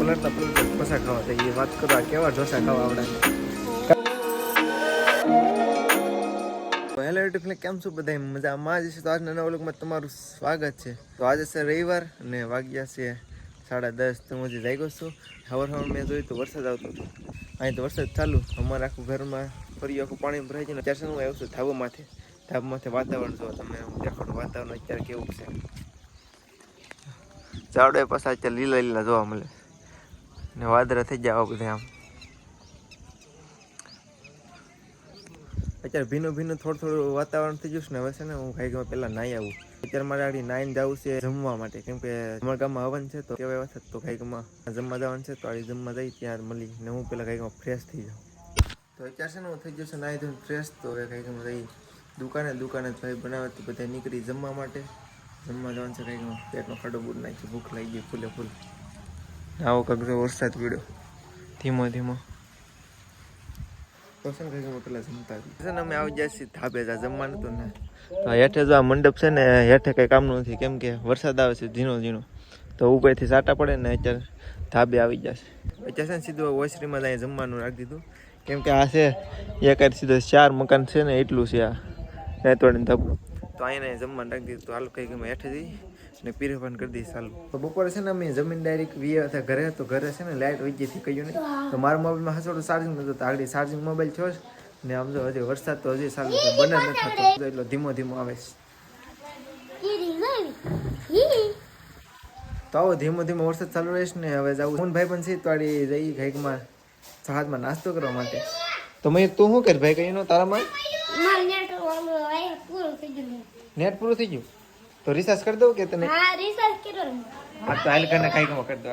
પલટતા પલટતા ઢોસા ખાવા તો એ વાત કરો, આ કેવા ઢોસા ખાવા આવડે? હેલો યુટ્યુબ કેમ છું બધા? મજામાં જ છે. તો આજના નવા લોકમાં તમારું સ્વાગત છે. તો આજે છે રવિવાર અને વાગ્યા છે સાડા દસ. તો હું હજી જાગ્યો છું. હવર હવર મેં જોયું તો વરસાદ આવતો હતો. અહીં તો વરસાદ ચાલુ. અમારા આખું ઘરમાં ફરી આખું પાણી ભરાઈ જાય ત્યારે હું આવ્યો છું ધાબામાંથી. ધાબામાંથી વાતાવરણ જો તમે હું વાતાવરણ અત્યારે કેવું છે. ઝાડો પાછા અત્યારે લીલા લીલા જોવા મળે. ને વાદળા થઈ જાય આવા બધા આમ. અત્યારે ભીનું ભીનું થોડું થોડું વાતાવરણ થઈ જશે ને હવે ને હું ખાઈ ગયો પહેલાં નાહી આવું. અત્યારે મારે આડી નાઈને જવું છે જમવા માટે. કેમ કે અમારા ગામમાં હવન છે તો કેવાય વખત તો ખાઈ ગામમાં જમવા જવાનું છે તો આડી જમવા જઈ ત્યાં મળી ને હું પહેલાં ખાઈ ફ્રેશ થઈ જાઉં. તો અત્યારે છે ને હું થઈ છે નાહી ધોઈને ફ્રેશ તો હવે ખાઈ ગામમાં જઈ દુકાને દુકાને ભાઈ બનાવે તો બધા નીકળી જમવા માટે. જમવા જવાનું છે ગામમાં. પેટનો ખાડો બૂટ નાખી ભૂખ લાગી ગઈ ફૂલે ફૂલ. આવો કાંક જો વરસાદ પીડ્યો. ધીમો ધીમો. છે અમે આવી જાય છીએ ધાબે જા જમવાનું તો ને. તો હેઠે જો આ મંડપ છે ને હેઠે કંઈ કામનું નથી. કેમ કે વરસાદ આવે છે ઝીણો ઝીણો. તો ઉપરથી સાટા પડે ને અત્યારે ધાબે આવી જશે અત્યારે છે ને સીધું ઓસરીમાં જમવાનું રાખી દીધું. કેમ કે આ છે એક સીધો ચાર મકાન છે ને એટલું છે આ. રેતવાડીનું ધાબુ. તો અહીંયા જમવાનું રાખી દીધું. તો હાલ કઈ ગમે હેઠે જઈ ને પીરેપાન કરી દઈશ ચાલુ. તો બપોરે છે ને અમે જમીન ડાયરેક્ટ વીએ હતા ઘરે તો ઘરે છે ને લાઇટ વહી થઈ કહ્યું નહીં તો મારા મોબાઈલમાં હસોડું ચાર્જિંગ નતો તો આગળ ચાર્જિંગ મોબાઈલ થયો છે ને આમ જો હજી વરસાદ તો હજી ચાલુ છે બને નથી થતો. એટલો ધીમો ધીમો આવે છે. તો આવો ધીમો ધીમો વરસાદ ચાલુ રહેશે ને હવે જવું ફોન ભાઈ પણ છે તો આડી જઈ ઘાઈકમાં જહાજમાં નાસ્તો કરવા માટે. તો મેં તું શું કર ભાઈ? કઈ નેટ પૂરું થઈ ગયું? તો રિસર્ચ કરી દઉં કે તને? હા રિસર્ચ કર્યો હા તો હાલ કરીને ખાઈ કરી દો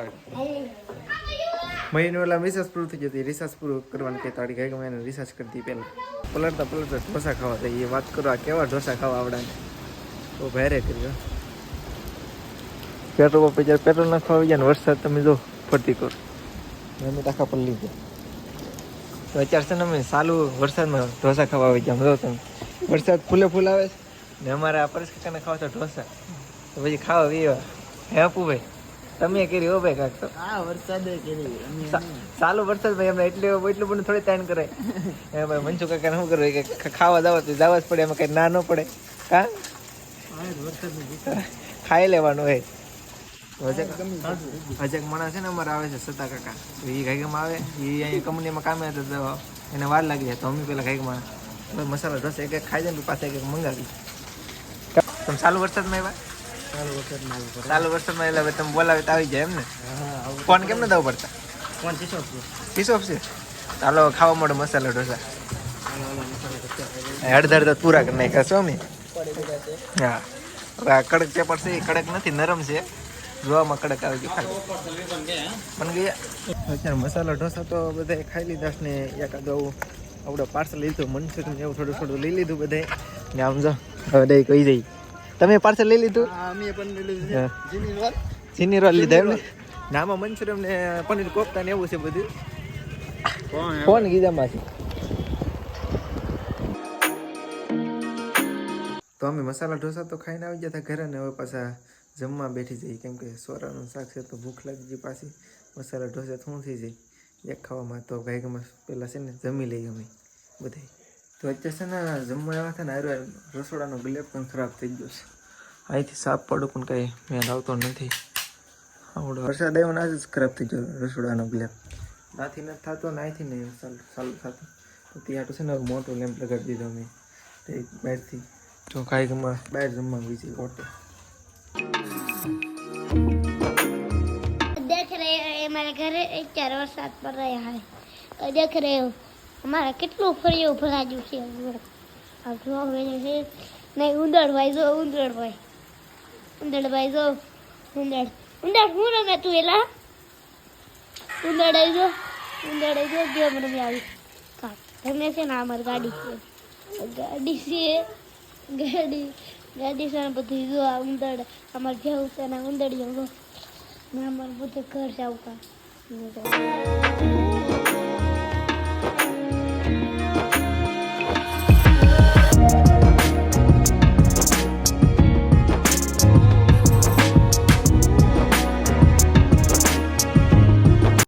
મહિનો ઓલા રિસર્ચ પૂરું થઈ જતી રિસર્ચ પૂરું કરવાનું કે તારી ગાય એને કરી દી પહેલાં. પલટતા પલટતા ઢોસા ખાવા થઈ એ વાત કરો આ કેવા ઢોસા ખાવા આવડાને. તો ભેરે કર્યો પેટ્રોલ પંપ જ્યારે પેટ્રોલ નાખવા આવી જાય ને વરસાદ તમે જો ફરતી કરો. અમે ટાકા પલ્લી લીધો. તો અત્યારે છે ને અમે સાલું વરસાદમાં ઢોસા ખાવા આવી ગયા. જો તમે. વરસાદ ફૂલે ફૂલ આવે છે. ને અમારે આ પરેશ કાકાને ખાવા તો ઢોસા. તો પછી ખાવા પીવા. હે આપું ભાઈ તમે કરી હો ભાઈ કાક તો. હા વરસાદ કરી. ચાલુ વરસાદ ભાઈ અમે એટલે એટલું બધું થોડી તાણ કરે એ ભાઈ મનસુ કાકાને શું કરે કે ખાવા દાવા તો જવા જ પડે એમાં કઈ ના ન પડે. કા ખાઈ લેવાનું હોય. હજક માણસ છે ને અમારે આવે છે સતા કાકા. તો એ ગાયકમાં આવે એ અહીંયા કંપનીમાં કામે હતા તો એને વાર લાગી જાય તો અમે પેલા ગાયકમાં મસાલા ઢોસા એક એક ખાઈ જાય પાસે એક મંગાવી. તમે ચાલુ વરસાદમાં આવ્યા? ચાલુ વરસાદમાં એટલે હવે તમે બોલાવે તો આવી જાય એમ ને? ફોન કેમ ન દઉં પડતા ફોન શીશો શું પીસો છે? ચાલો ખાવા મળે મસાલા ઢોસા. અડધા અડધા પૂરા કરી નાખ્યા છો અમે. હા. હવે આ કડક છે એ કડક નથી નરમ છે. જોવામાં કડક આવી ગયું ખાલી. પણ ગયા? મસાલા ઢોસા તો બધા ખાઈ લીધા ને એકાદ આપણે પાર્સલ લીધું મનસુખ ને એવું થોડું થોડું લઈ લીધું બધે. ને આમ જો હવે દઈ કહી જઈ તમે પાર્સલ લઈ લીધું? અમે પણ લીધું. છે. જીની રોલ. ચીની રોલ લીધા એમને? નામાં મંચુરિયમ ને પનીર કોફતા ને એવું છે બધું. કોણ ફોન ગીધામાંથી તો અમે મસાલા ઢોસા તો ખાઈને આવી ગયા હતા ઘરે ને હવે પાછા જમવા બેઠી જઈએ કેમ કે સોરાનું શાક છે તો ભૂખ લાગી ગઈ પાછી. મસાલા ઢોસા શું થઈ જાય? એક ખાવામાં તો ગાયકમાં પહેલાં છે ને જમી લઈએ અમે બધાય. તો અત્યારે છે ને જમવા આવ્યા હતા ને આયરો રસોડાનો ગ્લેબ પણ ખરાબ થઈ ગયો છે. અહીંથી સાફ પડું પણ કંઈ મેં આવતો નથી. આવડો વરસાદ આવ્યો ને આજે જ ખરાબ થઈ ગયો રસોડાનો ગ્લેપ નાથી નથી થતો ને અહીંથી નહીં ચાલુ થતું. તો ત્યાં તો છે ને મોટો લેમ્પ લગાડી દીધો અમે. તે બહારથી. તો કાંઈ ગમાં બહાર જમવા બીજી ઓટો देख મારા ઘરે એક ચાર વરસાદ પર રહ્યા છે દેખ રહ્યો અમારે કેટલું ફર્યું ભરાજ્યું છે નહીં ઉંદરભાઈ જો ઉંદરભાઈ ઉંદરભાઈ જો ઉંદર ઉંદર હું રમે તું એલા ઉંદર જો ઉંદર જો ગેમ રમી આવી રમે છે ને અમારી ગાડી છે ગાડી છે ગાડી ગાડી છે બધું જો આ ઉંદર અમારે ભેવું છે ને ઉંદર જેવું ને અમારું બધું ઘર છે આવું કાંઈ